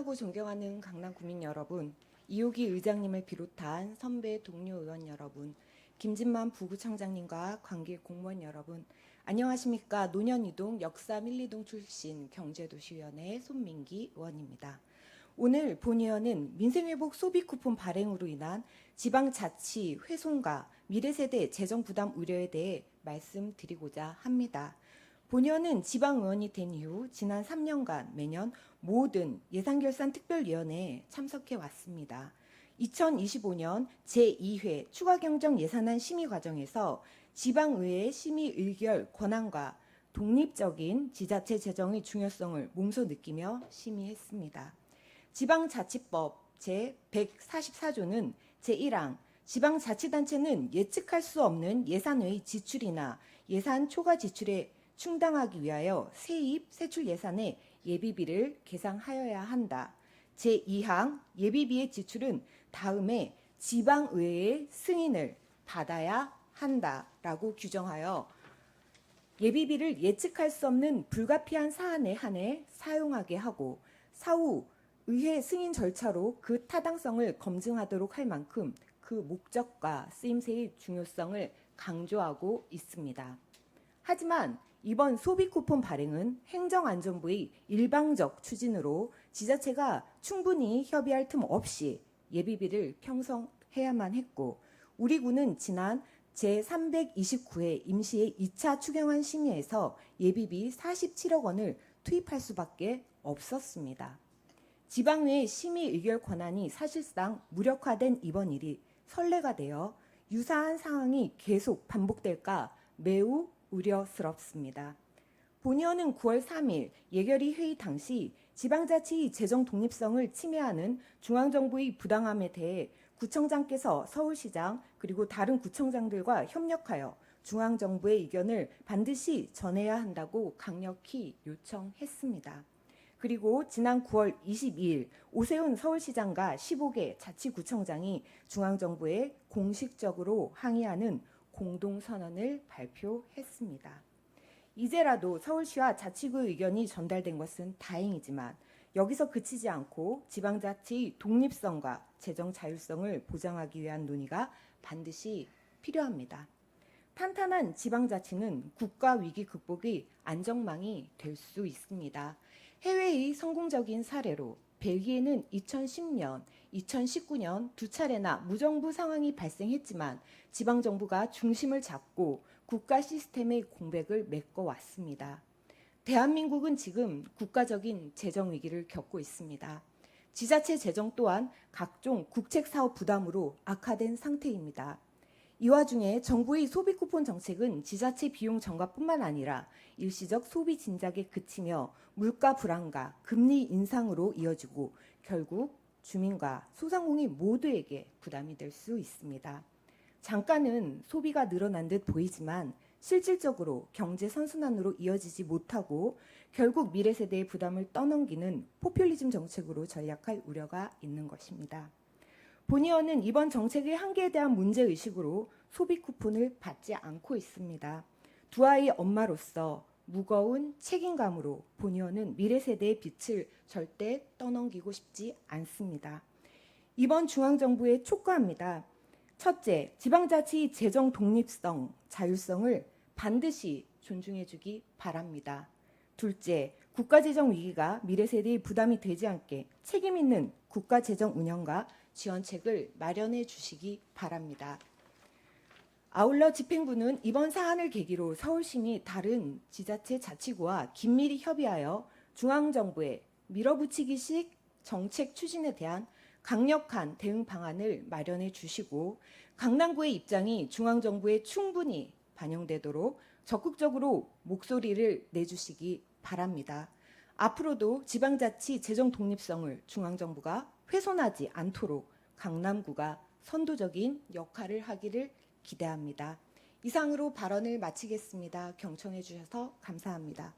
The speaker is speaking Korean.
사랑하고 존경하는 강남 구민 여러분, 이호기 의장님을 비롯한 선배 동료 의원 여러분, 김진만 부구청장님과 관계 공무원 여러분, 안녕하십니까? 노년이동 역사 밀리동 출신 경제도시위원회 손민기 의원입니다. 오늘 본 의원은 민생회복 소비 쿠폰 발행으로 인한 지방자치 훼손과 미래세대 재정 부담 우려에 대해 말씀드리고자 합니다. 본의원은 지방의원이 된 이후 지난 3년간 매년 모든 예산결산 특별위원회에 참석해 왔습니다. 2025년 제2회 추가경정 예산안 심의 과정에서 지방의회 심의 의결 권한과 독립적인 지자체 재정의 중요성을 몸소 느끼며 심의했습니다. 지방자치법 제144조는 제1항 지방자치단체는 예측할 수 없는 예산의 지출이나 예산 초과 지출에 충당하기 위하여 세입 세출 예산의 예비비를 계상하여야 한다. 제2항 예비비의 지출은 다음에 지방의회의 승인을 받아야 한다라고 규정하여 예비비를 예측할 수 없는 불가피한 사안에 한해 사용하게 하고 사후 의회 승인 절차로 그 타당성을 검증하도록 할 만큼 그 목적과 쓰임새의 중요성을 강조하고 있습니다. 하지만 이번 소비 쿠폰 발행은 행정안전부의 일방적 추진으로 지자체가 충분히 협의할 틈 없이 예비비를 편성해야만 했고 우리 군은 지난 제329회 임시의 2차 추경안 심의에서 예비비 47억 원을 투입할 수밖에 없었습니다. 지방의 심의 의결 권한이 사실상 무력화된 이번 일이 선례가 되어 유사한 상황이 계속 반복될까 매우 우려스럽습니다. 본의원은 9월 3일 예결위 회의 당시 지방자치의 재정 독립성을 침해하는 중앙정부의 부당함에 대해 구청장께서 서울시장 그리고 다른 구청장들과 협력하여 중앙정부의 의견을 반드시 전해야 한다고 강력히 요청했습니다. 그리고 지난 9월 22일 오세훈 서울시장과 15개 자치구청장이 중앙정부에 공식적으로 항의하는 공동선언을 발표했습니다. 이제라도 서울시와 자치구 의견이 전달된 것은 다행이지만 여기서 그치지 않고 지방자치의 독립성과 재정 자율성을 보장하기 위한 논의가 반드시 필요합니다. 탄탄한 지방자치는 국가 위기 극복의 안정망이 될 수 있습니다. 해외의 성공적인 사례로 벨기에는 2010년, 2019년 두 차례나 무정부 상황이 발생했지만 지방정부가 중심을 잡고 국가 시스템의 공백을 메꿔왔습니다. 대한민국은 지금 국가적인 재정 위기를 겪고 있습니다. 지자체 재정 또한 각종 국책 사업 부담으로 악화된 상태입니다. 이 와중에 정부의 소비 쿠폰 정책은 지자체 비용 증가뿐만 아니라 일시적 소비 진작에 그치며 물가 불안과 금리 인상으로 이어지고 결국 주민과 소상공인 모두에게 부담이 될 수 있습니다. 잠깐은 소비가 늘어난 듯 보이지만 실질적으로 경제 선순환으로 이어지지 못하고 결국 미래 세대의 부담을 떠넘기는 포퓰리즘 정책으로 전략할 우려가 있는 것입니다. 본의원은 이번 정책의 한계에 대한 문제 의식으로 소비 쿠폰을 받지 않고 있습니다. 두 아이 엄마로서 무거운 책임감으로 본의원은 미래 세대의 빛을 절대 떠넘기고 싶지 않습니다. 이번 중앙정부에 촉구합니다. 첫째, 지방자치 재정 독립성, 자율성을 반드시 존중해주기 바랍니다. 둘째, 국가재정 위기가 미래 세대의 부담이 되지 않게 책임 있는 국가재정 운영과 지원책을 마련해 주시기 바랍니다. 아울러 집행부는 이번 사안을 계기로 서울시민 다른 지자체 자치구와 긴밀히 협의하여 중앙정부의 밀어붙이기식 정책 추진에 대한 강력한 대응 방안을 마련해 주시고 강남구의 입장이 중앙정부에 충분히 반영되도록 적극적으로 목소리를 내주시기 바랍니다. 앞으로도 지방자치 재정 독립성을 중앙정부가 훼손하지 않도록 강남구가 선도적인 역할을 하기를 기대합니다. 이상으로 발언을 마치겠습니다. 경청해 주셔서 감사합니다.